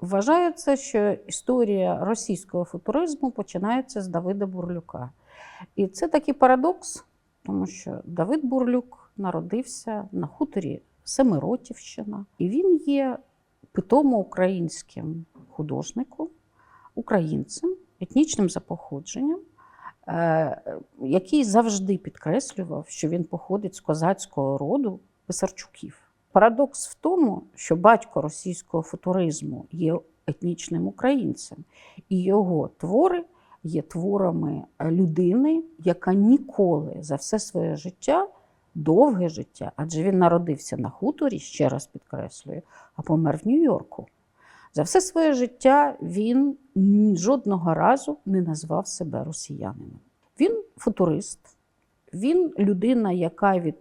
Вважається, що історія російського футуризму починається з Давида Бурлюка. І це такий парадокс, тому що Давид Бурлюк народився на хуторі Семиротівщина, і він є питомо українським художником, українцем, етнічним за походженням, е, який завжди підкреслював, що він походить з козацького роду Писарчуків. Парадокс в тому, що батько російського футуризму є етнічним українцем, і його твори є творами людини, яка ніколи за все своє життя, довге життя, адже він народився на хуторі, ще раз підкреслюю, а помер в Нью-Йорку. За все своє життя він жодного разу не назвав себе росіянином. Він футурист, він людина, яка від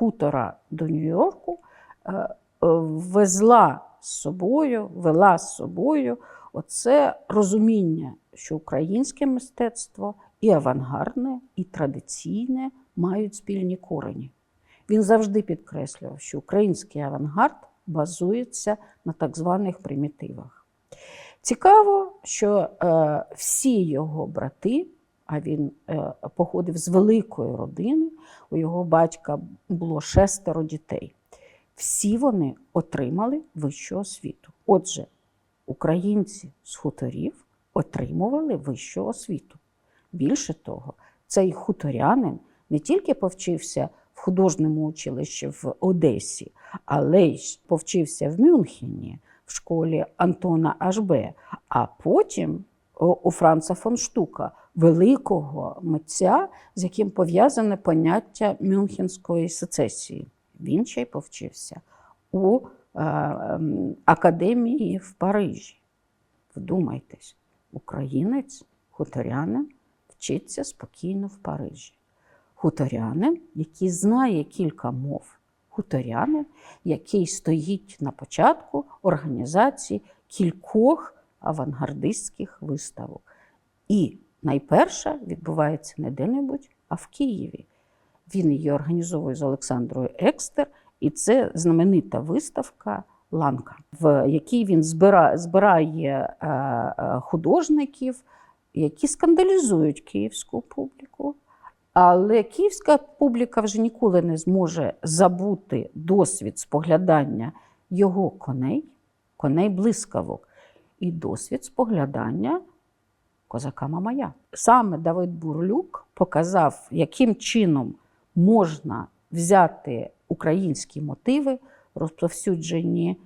хутора до Нью-Йорку е, везла з собою, вела з собою оце розуміння, що українське мистецтво і авангардне, і традиційне мають спільні корені. Він завжди підкреслював, що український авангард базується на так званих примітивах. Цікаво, що е, всі його брати, а він е, походив з великої родини, у його батька було шестеро дітей. Всі вони отримали вищу освіту. Отже, українці з хуторів отримували вищу освіту. Більше того, цей хуторянин не тільки повчився в художньому училищі в Одесі, але й повчився в Мюнхені, в школі Антона Ашбе, а потім у Франца фон Штука, великого митця, з яким пов'язане поняття Мюнхенської сецесії. Він ще й повчився у е, ем, академії в Парижі. Вдумайтесь, українець, хуторянин вчиться спокійно в Парижі. Хуторянин, який знає кілька мов, хуторянин, який стоїть на початку організації кількох авангардистських виставок. І найперша відбувається не де-небудь, а в Києві. Він її організовує з Олександрою Екстер, і це знаменита виставка Ланка, в якій він збирає, збирає е, е, художників, які скандалізують київську публіку. Але київська публіка вже ніколи не зможе забути досвід споглядання його коней, коней блискавок, і досвід споглядання козака Мамая. Саме Давид Бурлюк показав, яким чином можна взяти українські мотиви, розповсюджені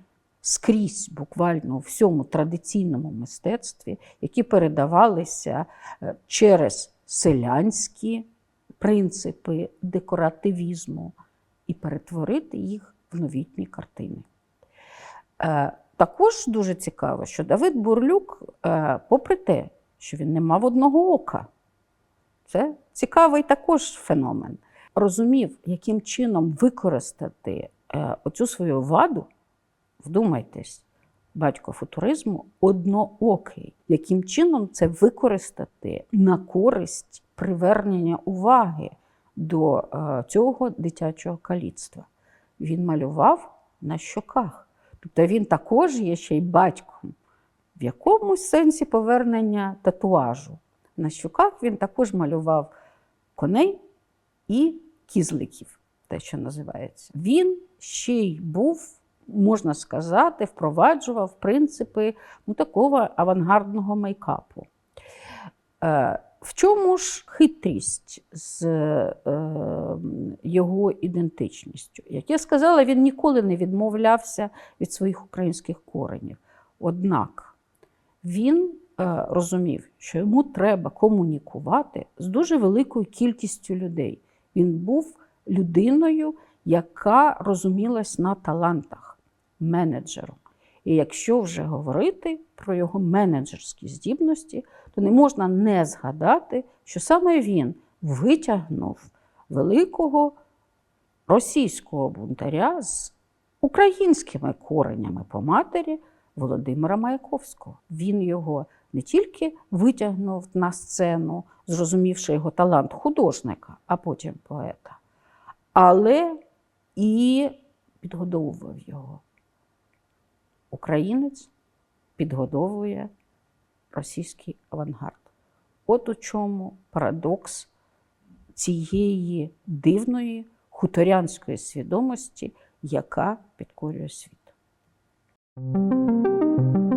скрізь, буквально у всьому традиційному мистецтві, які передавалися е, через селянські принципи декоративізму, і перетворити їх в новітні картини. Е, також дуже цікаво, що Давид Бурлюк, е, попри те, що він не мав одного ока, це цікавий також феномен розумів, яким чином використати е, оцю свою ваду, вдумайтесь, батько футуризму одноокий, яким чином це використати на користь привернення уваги до е, цього дитячого каліцтва. Він малював на щоках. Тобто він також є ще й батьком, в якомусь сенсі повернення татуажу. На щоках він також малював коней і кізликів, те, що називається. Він ще й був, можна сказати, впроваджував принципи ну, такого авангардного мейкапу. Е, в чому ж хитрість з е, його ідентичністю? Як я сказала, він ніколи не відмовлявся від своїх українських коренів. Однак він е, розумів, що йому треба комунікувати з дуже великою кількістю людей. Він був людиною, яка розумілась на талантах, менеджером. І якщо вже говорити про його менеджерські здібності, то не можна не згадати, що саме він витягнув великого російського бунтаря з українськими коренями по матері Володимира Маяковського. Він його не тільки витягнув на сцену, зрозумівши його талант художника, а потім поета, але і підгодовував його. Українець підгодовує російський авангард. От у чому парадокс цієї дивної хуторянської свідомості, яка підкорює світ. Música